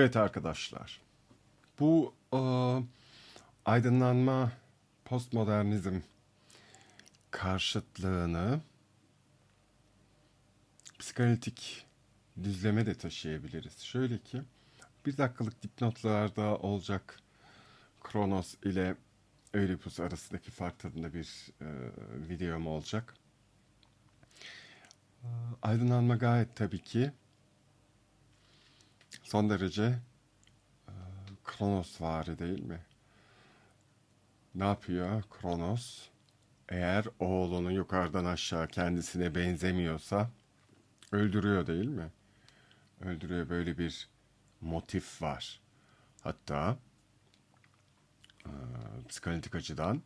Evet arkadaşlar. Bu e, aydınlanma postmodernizm karşıtlığını psikanalitik düzleme de taşıyabiliriz. Şöyle ki bir dakikalık dipnotlarda olacak Kronos ile Oedipus arasındaki fark tadında bir e, videom olacak. E, aydınlanma gayet tabii ki son derece e, Kronos vari değil mi? Ne yapıyor Kronos? Eğer oğlunu yukarıdan aşağı kendisine benzemiyorsa öldürüyor değil mi? Öldürüyor böyle bir motif var. Hatta e, psikanalitik açıdan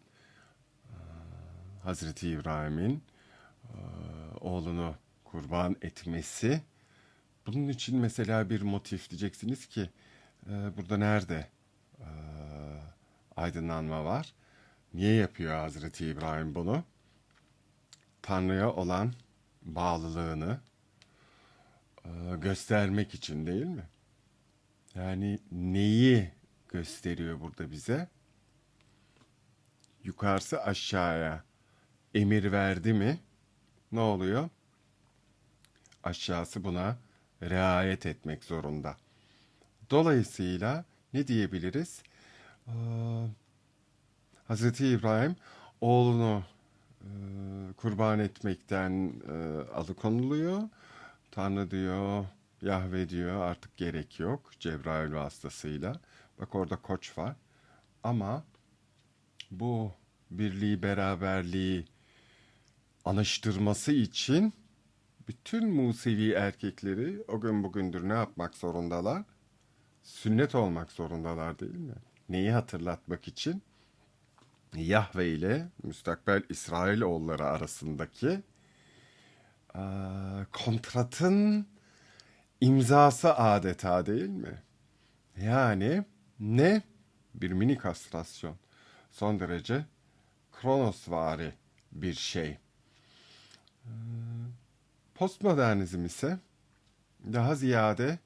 e, Hazreti İbrahim'in e, oğlunu kurban etmesi bunun için mesela bir motif diyeceksiniz ki e, burada nerede e, aydınlanma var? Niye yapıyor Hazreti İbrahim bunu? Tanrı'ya olan bağlılığını e, göstermek için değil mi? Yani neyi gösteriyor burada bize? Yukarısı aşağıya emir verdi mi? Ne oluyor? Aşağısı buna riayet etmek zorunda. Dolayısıyla ne diyebiliriz? Ee, Hazreti İbrahim oğlunu e, kurban etmekten e, alıkonuluyor. Tanrı diyor, Yahve diyor artık gerek yok Cebrail vasıtasıyla. Bak orada koç var. Ama bu birliği, beraberliği anıştırması için bütün Musevi erkekleri o gün bugündür ne yapmak zorundalar? Sünnet olmak zorundalar değil mi? Neyi hatırlatmak için? Yahve ile müstakbel İsrailoğulları arasındaki eee, kontratın imzası adeta değil mi? Yani ne? Bir mini kastrasyon. Son derece kronosvari bir şey. Postmodernizm ise daha ziyade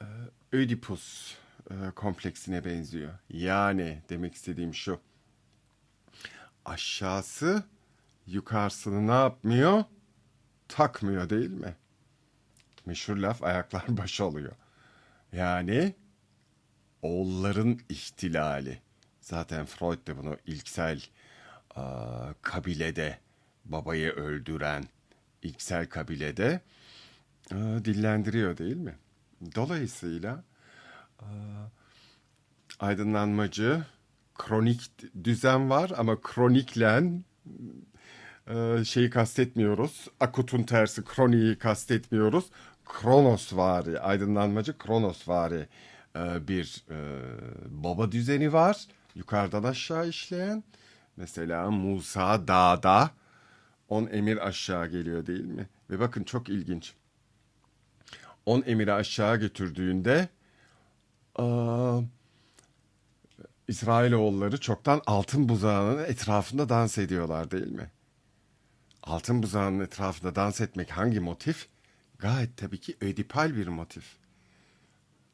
e, Ödipus e, kompleksine benziyor. Yani demek istediğim şu. Aşağısı yukarısını ne yapmıyor? Takmıyor değil mi? Meşhur laf ayaklar baş oluyor. Yani oğulların ihtilali. Zaten Freud de bunu ilksel aa, kabilede babayı öldüren ilksel kabilede aa, dillendiriyor değil mi? Dolayısıyla aa, aydınlanmacı kronik düzen var ama kroniklen e, şeyi kastetmiyoruz. Akutun tersi kroniği kastetmiyoruz. Kronos vari, aydınlanmacı Kronos vari e, bir e, baba düzeni var. Yukarıdan aşağı işleyen. Mesela Musa dağda on emir aşağı geliyor değil mi? Ve bakın çok ilginç. On emiri aşağı götürdüğünde aa, İsrailoğulları çoktan altın buzağının etrafında dans ediyorlar değil mi? Altın buzağının etrafında dans etmek hangi motif? Gayet tabii ki ödipal bir motif.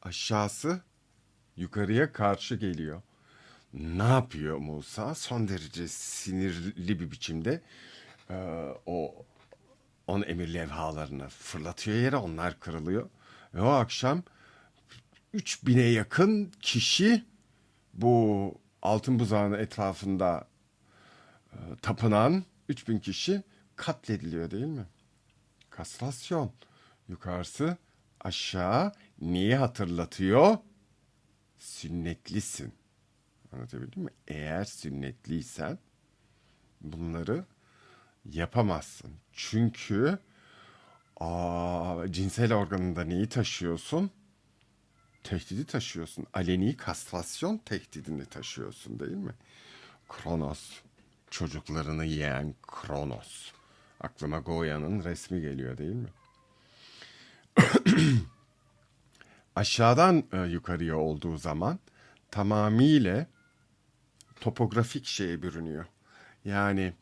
Aşağısı yukarıya karşı geliyor. Ne yapıyor Musa? Son derece sinirli bir biçimde e, o on emir levhalarını fırlatıyor yere onlar kırılıyor. Ve o akşam 3000'e yakın kişi bu altın buzağının etrafında e, tapınan 3000 kişi katlediliyor değil mi? Kastrasyon. Yukarısı aşağı neyi hatırlatıyor? Sünnetlisin. Anlatabildim mi? Eğer sünnetliysen bunları yapamazsın. Çünkü aa, cinsel organında neyi taşıyorsun? Tehdidi taşıyorsun. Aleni kastrasyon tehdidini taşıyorsun değil mi? Kronos. Çocuklarını yiyen Kronos. Aklıma Goya'nın resmi geliyor değil mi? Aşağıdan e, yukarıya olduğu zaman tamamıyla topografik şeye bürünüyor. Yani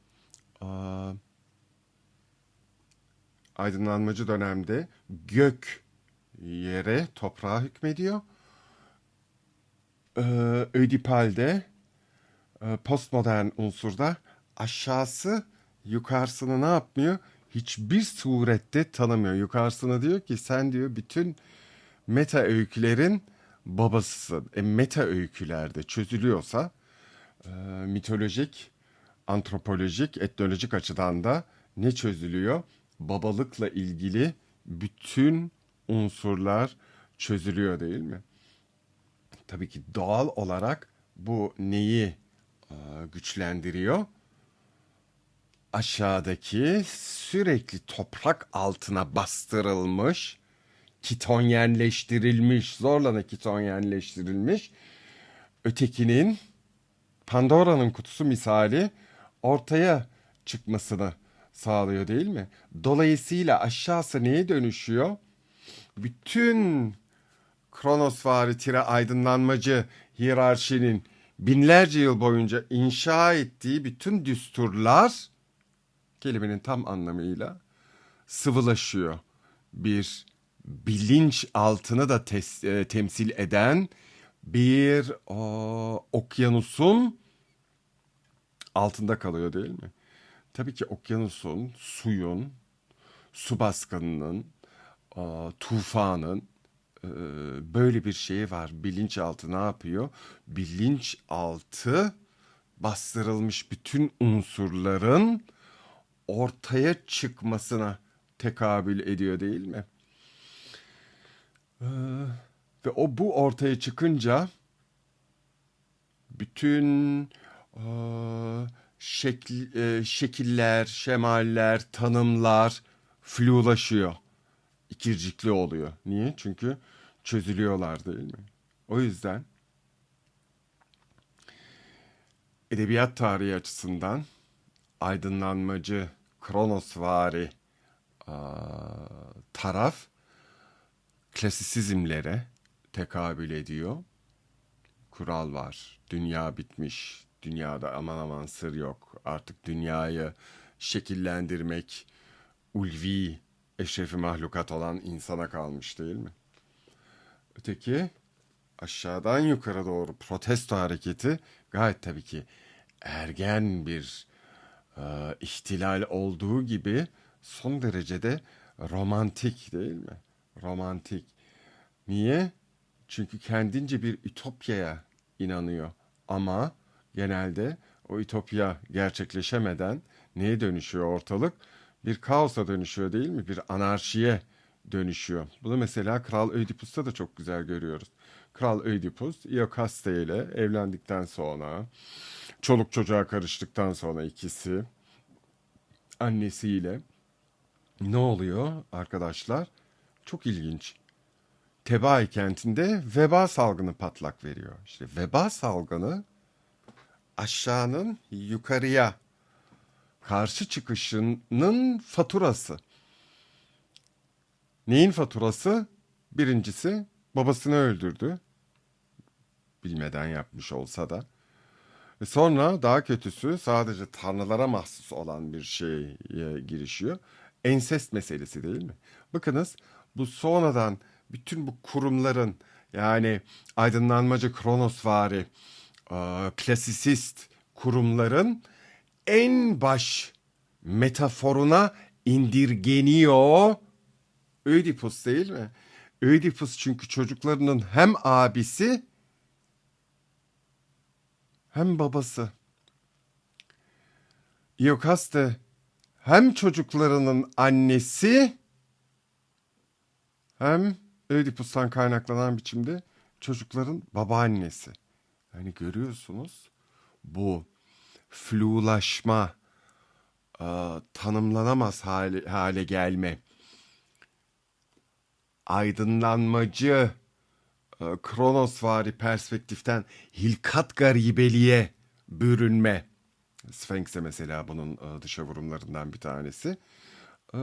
aydınlanmacı dönemde gök yere, toprağa hükmediyor. Ee, Ödipal'de e, postmodern unsurda aşağısı yukarısını ne yapmıyor? Hiçbir surette tanımıyor. Yukarısını diyor ki sen diyor bütün meta öykülerin babasısın. E, meta öykülerde çözülüyorsa e, mitolojik, antropolojik, etnolojik açıdan da ne çözülüyor? Babalıkla ilgili bütün unsurlar çözülüyor değil mi? Tabii ki doğal olarak bu neyi e, güçlendiriyor? Aşağıdaki sürekli toprak altına bastırılmış, kitonyenleştirilmiş, zorla kitonyenleştirilmiş ötekinin Pandora'nın kutusu misali ortaya çıkmasını sağlıyor değil mi? Dolayısıyla aşağısı neye dönüşüyor? Bütün Kronosvari tire aydınlanmacı hiyerarşinin binlerce yıl boyunca inşa ettiği bütün düsturlar kelimenin tam anlamıyla sıvılaşıyor. Bir bilinç altını da tes- e, temsil eden bir o, okyanusun altında kalıyor değil mi? Tabii ki okyanusun, suyun, su baskınının, tufanın e, böyle bir şeyi var. Bilinçaltı ne yapıyor? Bilinçaltı bastırılmış bütün unsurların ortaya çıkmasına tekabül ediyor değil mi? Ee, ve o bu ortaya çıkınca bütün şekil, e, şekiller, şemaller, tanımlar flulaşıyor. İkircikli oluyor. Niye? Çünkü çözülüyorlar değil mi? O yüzden edebiyat tarihi açısından aydınlanmacı, kronosvari aa, taraf klasisizmlere tekabül ediyor. Kural var. Dünya bitmiş. Dünyada aman aman sır yok. Artık dünyayı şekillendirmek ulvi, eşrefi mahlukat olan insana kalmış değil mi? Öteki aşağıdan yukarı doğru protesto hareketi gayet tabii ki ergen bir e, ihtilal olduğu gibi son derecede romantik değil mi? Romantik. Niye? Çünkü kendince bir ütopyaya inanıyor. Ama genelde o ütopya gerçekleşemeden neye dönüşüyor ortalık? Bir kaosa dönüşüyor değil mi? Bir anarşiye dönüşüyor. Bunu mesela Kral Ödipus'ta da çok güzel görüyoruz. Kral Ödipus Iokaste ile evlendikten sonra çoluk çocuğa karıştıktan sonra ikisi annesiyle ne oluyor arkadaşlar? Çok ilginç. Tebai kentinde veba salgını patlak veriyor. İşte veba salgını aşağının yukarıya karşı çıkışının faturası. Neyin faturası? Birincisi babasını öldürdü. Bilmeden yapmış olsa da. Ve sonra daha kötüsü sadece tanrılara mahsus olan bir şeye girişiyor. Ensest meselesi değil mi? Bakınız bu sonradan bütün bu kurumların yani aydınlanmacı kronosvari, e, klasisist kurumların en baş metaforuna indirgeniyor Ödipus değil mi? Ödipus çünkü çocuklarının hem abisi hem babası. Iokaste hem çocuklarının annesi hem Ödipus'tan kaynaklanan biçimde çocukların babaannesi. Yani görüyorsunuz bu flulaşma, e, tanımlanamaz hale, hale gelme, aydınlanmacı, e, kronosvari perspektiften hilkat garibeliğe bürünme. Sphinx'e mesela bunun e, dışa vurumlarından bir tanesi. E,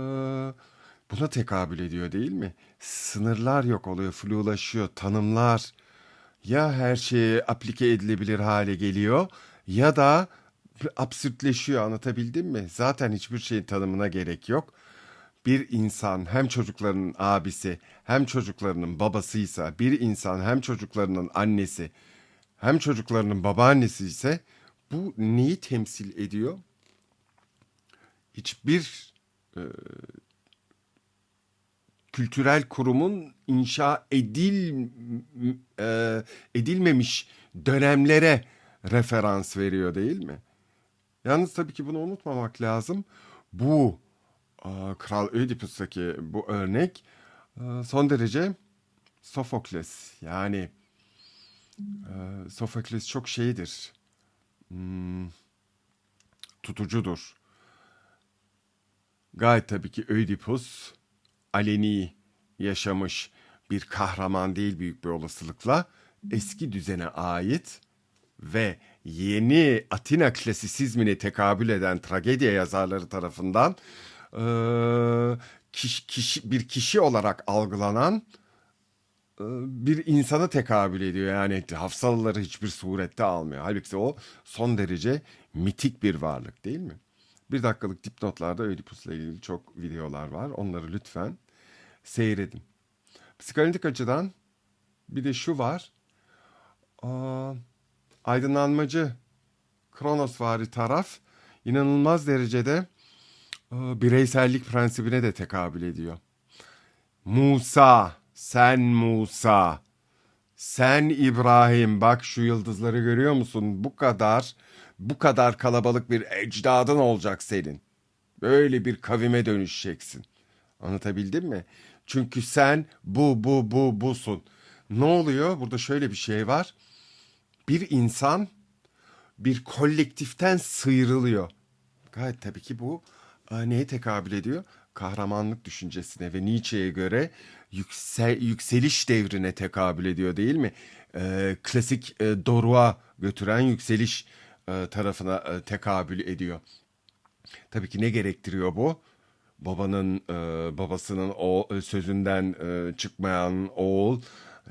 buna tekabül ediyor değil mi? Sınırlar yok oluyor, flulaşıyor, tanımlar ya her şeye aplike edilebilir hale geliyor ya da absürtleşiyor anlatabildim mi? Zaten hiçbir şeyin tanımına gerek yok. bir insan hem çocuklarının abisi hem çocuklarının babasıysa, bir insan hem çocuklarının annesi hem çocuklarının babaannesi ise bu neyi temsil ediyor? Hiçbir e, kültürel kurumun inşa edil e, edilmemiş dönemlere referans veriyor değil mi? Yalnız tabii ki bunu unutmamak lazım. Bu e, Kral Ödipus'taki bu örnek e, son derece Sofokles yani e, Sofokles çok şeydir. Hmm, tutucudur. Gayet tabii ki Ödipus aleni yaşamış bir kahraman değil büyük bir olasılıkla eski düzene ait ve yeni Atina klasisizmine tekabül eden tragedya yazarları tarafından eee, kişi, kişi, bir kişi olarak algılanan bir insana tekabül ediyor. Yani hafsalıları hiçbir surette almıyor. Halbuki o son derece mitik bir varlık değil mi? Bir dakikalık dipnotlarda Ödipus'la ilgili çok videolar var. Onları lütfen seyredin. Psikanalitik açıdan bir de şu var. Aa, aydınlanmacı Kronosvari taraf inanılmaz derecede e, bireysellik prensibine de tekabül ediyor. Musa, sen Musa, sen İbrahim bak şu yıldızları görüyor musun? Bu kadar, bu kadar kalabalık bir ecdadın olacak senin. Böyle bir kavime dönüşeceksin. Anlatabildim mi? Çünkü sen bu, bu, bu, busun. Ne oluyor? Burada şöyle bir şey var. Bir insan bir kolektiften sıyrılıyor. Gayet tabii ki bu e, neye tekabül ediyor? Kahramanlık düşüncesine ve Nietzsche'ye göre yüksel, yükseliş devrine tekabül ediyor değil mi? E, klasik e, doruğa götüren yükseliş tarafına e, tekabül ediyor. Tabii ki ne gerektiriyor bu? Babanın e, babasının o e, sözünden e, çıkmayan oğul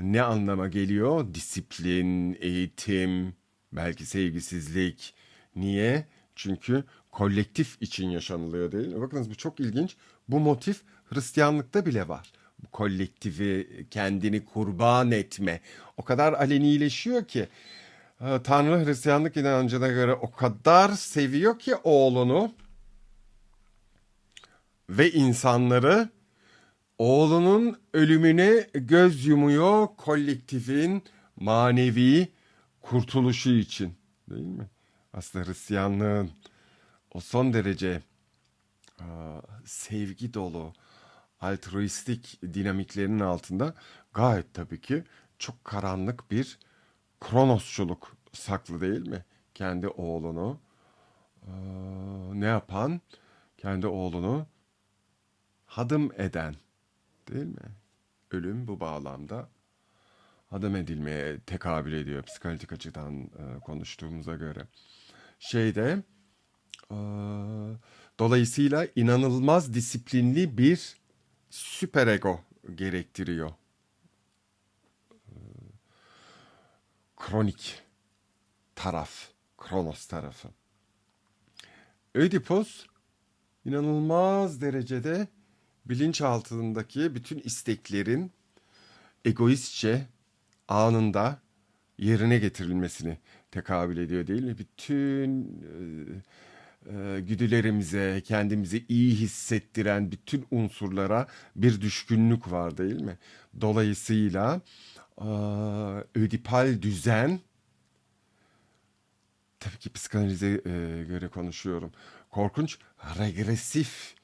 ne anlama geliyor? Disiplin, eğitim, belki sevgisizlik. Niye? Çünkü kolektif için yaşanılıyor değil mi? Bakınız bu çok ilginç. Bu motif Hristiyanlıkta bile var. Bu kolektifi kendini kurban etme. O kadar alenileşiyor ki e, Tanrı Hristiyanlık inancına göre o kadar seviyor ki oğlunu ve insanları oğlunun ölümüne göz yumuyor kolektifin manevi kurtuluşu için değil mi? Aslında Hristiyanlığın o son derece aa, sevgi dolu altruistik dinamiklerinin altında gayet tabii ki çok karanlık bir kronosçuluk saklı değil mi? Kendi oğlunu aa, ne yapan? Kendi oğlunu hadım eden değil mi? Ölüm bu bağlamda hadım edilmeye tekabül ediyor psikanalitik açıdan e, konuştuğumuza göre. Şeyde e, dolayısıyla inanılmaz disiplinli bir süperego gerektiriyor. Kronik taraf, Kronos tarafı. Ödipus inanılmaz derecede bilinçaltındaki bütün isteklerin egoistçe anında yerine getirilmesini tekabül ediyor değil mi? Bütün e, e, güdülerimize, kendimizi iyi hissettiren bütün unsurlara bir düşkünlük var değil mi? Dolayısıyla ödipal düzen tabii ki psikanalize e, göre konuşuyorum. Korkunç, regresif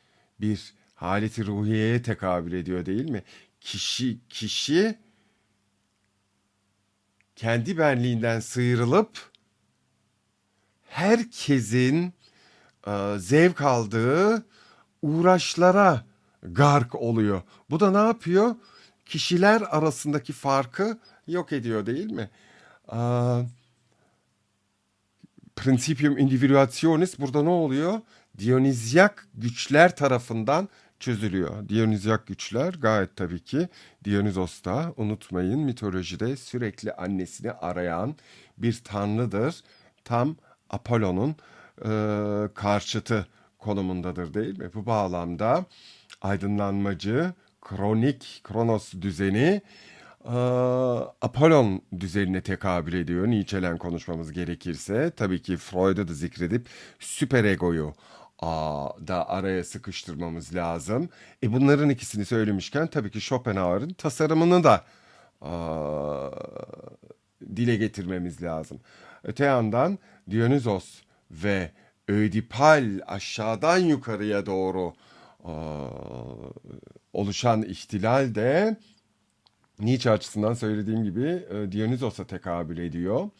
bir haleti ruhiyeye tekabül ediyor değil mi? Kişi kişi kendi benliğinden sıyrılıp herkesin e, zevk aldığı uğraşlara gark oluyor. Bu da ne yapıyor? Kişiler arasındaki farkı yok ediyor değil mi? E, Principium individuationis burada ne oluyor? Dionizyak güçler tarafından çözülüyor. Dionizyak güçler gayet tabii ki Dionizos'ta unutmayın mitolojide sürekli annesini arayan bir tanrıdır. Tam Apollon'un e, karşıtı konumundadır değil mi? Bu bağlamda aydınlanmacı, kronik, kronos düzeni Apollon düzenine tekabül ediyor. Nietzsche'len konuşmamız gerekirse. Tabii ki Freud'u da zikredip süperegoyu da araya sıkıştırmamız lazım. E bunların ikisini söylemişken tabii ki Schopenhauer'ın tasarımını da aa, dile getirmemiz lazım. Öte yandan Dionysos ve Ödipal aşağıdan yukarıya doğru oluşan ihtilal de Nietzsche açısından söylediğim gibi e, Dionysos'a tekabül ediyor.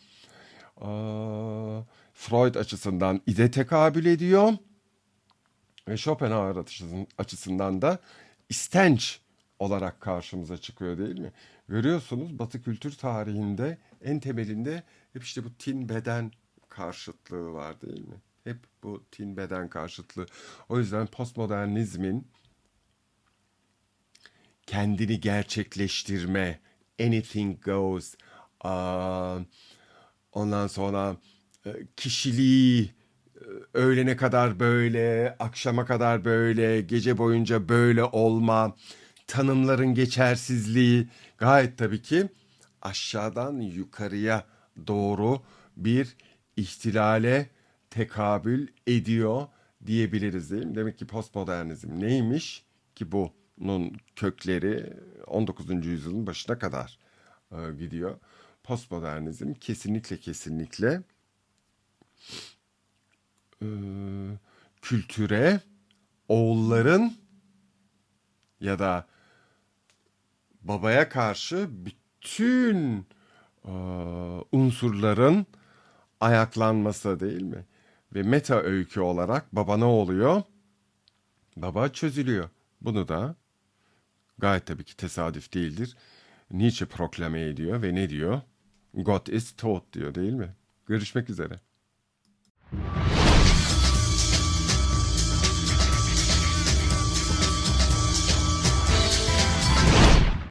Freud açısından ide tekabül ediyor. Ve Schopenhauer açısından da istenç olarak karşımıza çıkıyor değil mi? Görüyorsunuz Batı kültür tarihinde en temelinde hep işte bu tin beden karşıtlığı var değil mi? Hep bu tin beden karşıtlığı. O yüzden postmodernizmin kendini gerçekleştirme, anything goes, ondan sonra e, kişiliği e, öğlene kadar böyle, akşama kadar böyle, gece boyunca böyle olma, tanımların geçersizliği gayet tabii ki aşağıdan yukarıya doğru bir ihtilale tekabül ediyor diyebiliriz değil mi? Demek ki postmodernizm neymiş ki bunun kökleri 19. yüzyılın başına kadar e, gidiyor. Postmodernizm kesinlikle kesinlikle e, kültüre oğulların ya da babaya karşı bütün e, unsurların ayaklanması değil mi? Ve meta öykü olarak baba ne oluyor? Baba çözülüyor. Bunu da gayet tabii ki tesadüf değildir. Nietzsche proklame ediyor ve ne diyor? God is taught diyor değil mi? Görüşmek üzere.